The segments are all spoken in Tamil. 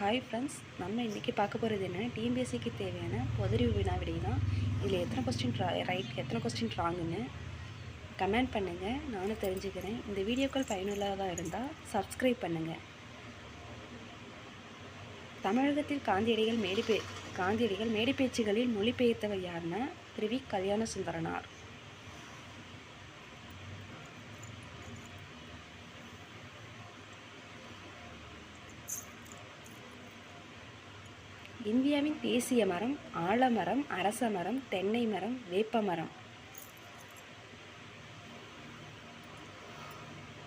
ஹாய் ஃப்ரெண்ட்ஸ் நம்ம இன்றைக்கி பார்க்க போகிறது என்ன? டிஎன்பிஎஸ்சிக்கு தேவையான பொதறிவு வினா விடை தான். இதில் எத்தனை கொஸ்டின் ரைட் எத்தனை கொஸ்டின் ராங்குன்னு கமெண்ட் பண்ணுங்கள் நானும் தெரிஞ்சுக்கிறேன். இந்த வீடியோக்கள் பயனுள்ளதாக இருந்தால் சப்ஸ்கிரைப் பண்ணுங்கள் தமிழகத்தில் காந்தியடிகள் மேடை பே காந்தியடிகள் மேடை பேச்சுகளில் மொழிபெயர்த்தவர் யாருன்னா திரு வி கல்யாண சுந்தரனார் இந்தியாவின் தேசிய மரம் ஆலமரம் அரச மரம் தென்னை மரம் வேப்ப மரம்.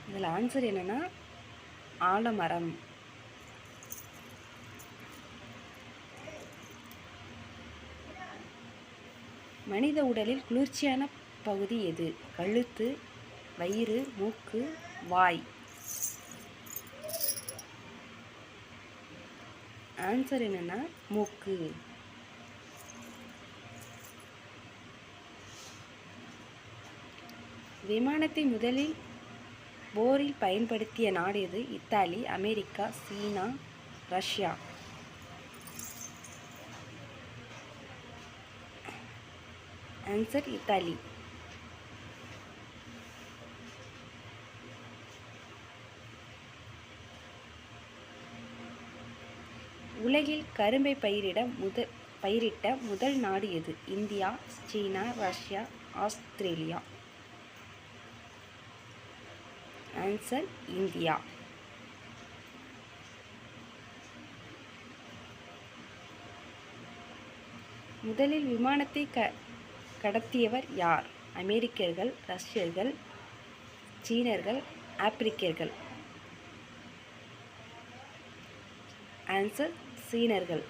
இதில் ஆன்சர் என்னென்னா ஆலமரம் மனித உடலில் குளிர்ச்சியான பகுதி எது? கழுத்து வயிறு மூக்கு வாய். ஆன்சர் என்னென்னா மூக்கு. விமானத்தை முதலில் போரில் பயன்படுத்திய நாடு எது? Italy America China Russia. Answer Italy. உலகில் கரும்பை பயிரிட முத பயிரிட்ட முதல் நாடு எது? India China Russia Australia. Answer India. முதலில் விமானத்தை க கடத்தியவர் யார்? அமெரிக்கர்கள் ரஷ்யர்கள் சீனர்கள் ஆப்பிரிக்கர்கள். ஆன்சர் சீனர்கள்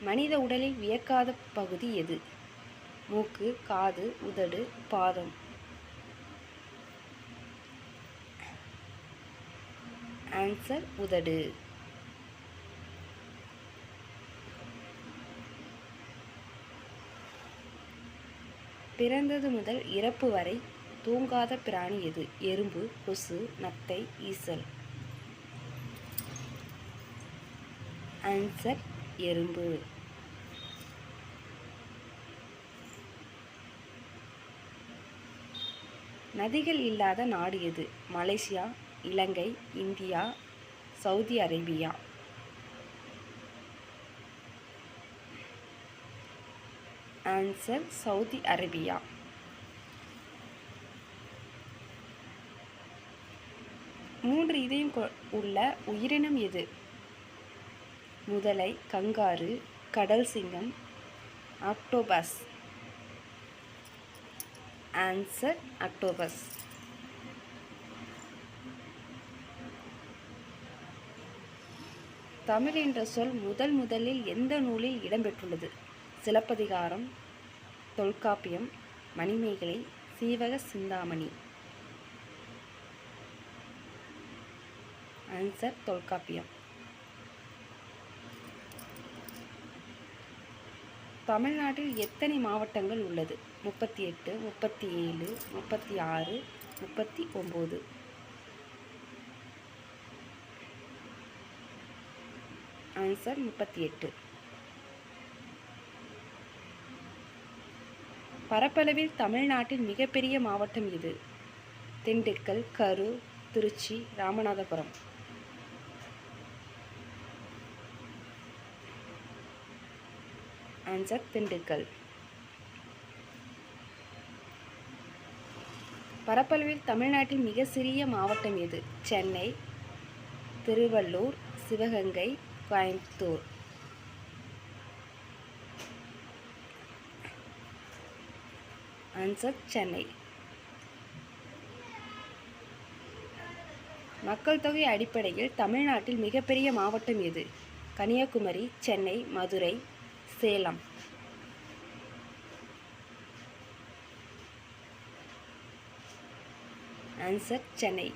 மனித உடலில் வியக்காத பகுதி எது? மூக்கு காது உதடு பாதம். ஆன்சர் உதடு. பிறந்தது முதல் இறப்பு வரை தூங்காத பிராணி எது? எறும்பு கொசு நத்தை ஈசல். ஆன்சர் எறும்பு. நதிகள் இல்லாத நாடு எது? Malaysia Ilangai India Saudi Arabia. Answer Saudi Arabia. மூன்று இதயம் கொ- உள்ள உயிரினம் எது? முதலை கங்காரு கடல் சிங்கம் ஆக்டோபஸ். ஆன்சர் அக்டோபஸ் தமிழ் என்ற சொல் முதல் முதலில் எந்த நூலில் இடம்பெற்றுள்ளது? சிலப்பதிகாரம் தொல்காப்பியம் மணிமேகலை சீவக சிந்தாமணி. ஆன்சர் தொல்காப்பியம். தமிழ்நாட்டில் எத்தனை மாவட்டங்கள் உள்ளது? முப்பத்தி எட்டு முப்பத்தி ஏழு முப்பத்தி ஆறு முப்பத்தி ஒம்பது ஆன்சர் முப்பத்தி எட்டு பரப்பளவில் தமிழ்நாட்டில் மிகப்பெரிய மாவட்டம் இது திண்டுக்கல் கரூர் திருச்சி ராமநாதபுரம். ஆன்சர் திண்டுக்கல். பரப்பளவில் தமிழ்நாட்டில் மிக சிறிய மாவட்டம் எது? சென்னை திருவள்ளூர் சிவகங்கை கோயம்புத்தூர். ஆன்சர் சென்னை. மக்கள் தொகை அடிப்படையில் தமிழ்நாட்டில் மிகப்பெரிய மாவட்டம் எது? கன்னியாகுமரி சென்னை மதுரை சேலம். ஆன்சர் சென்னை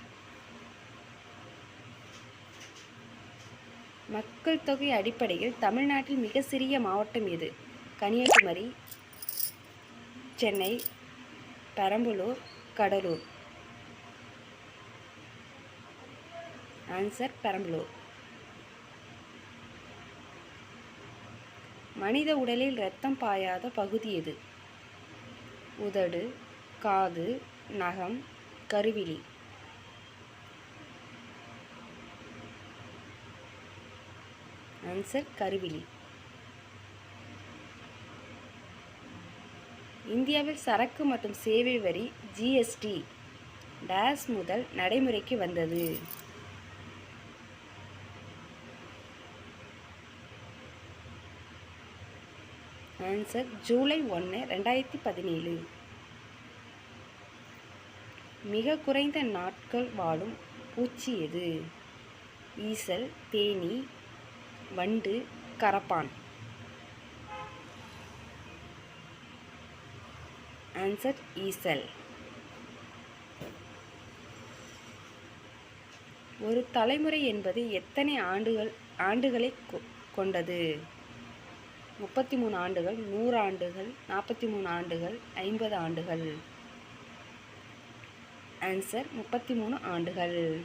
மக்கள் தொகை அடிப்படையில் தமிழ்நாட்டில் மிக சிறிய மாவட்டம் எது? கன்னியாகுமரி சென்னை பெரம்பலூர் கடலூர். ஆன்சர் பெரம்பலூர். மனித உடலில் இரத்தம் பாயாத பகுதி எது? உதடு காது நகம் கருவிழி. ஆன்சர் கருவிழி. இந்தியாவில் சரக்கு மற்றும் சேவை வரி ஜிஎஸ்டி டேஸ் முதல் நடைமுறைக்கு வந்தது. ஆன்சர் ஜூலை ஒன்று ரெண்டாயிரத்தி பதினேழு. மிக குறைந்த நாட்கள் வாழும் பூச்சி எது? ஈசல் தேனீ வண்டு கரப்பான். ஆன்சர் ஈசல். ஒரு தலைமுறை என்பது எத்தனை ஆண்டுகள் ஆண்டுகளை கொ- கொண்டது? முப்பத்தி மூணு ஆண்டுகள் நூறு ஆண்டுகள் நாற்பத்தி மூணு ஆண்டுகள் ஐம்பது ஆண்டுகள். ஆன்சர் முப்பத்தி மூணு ஆண்டுகள்.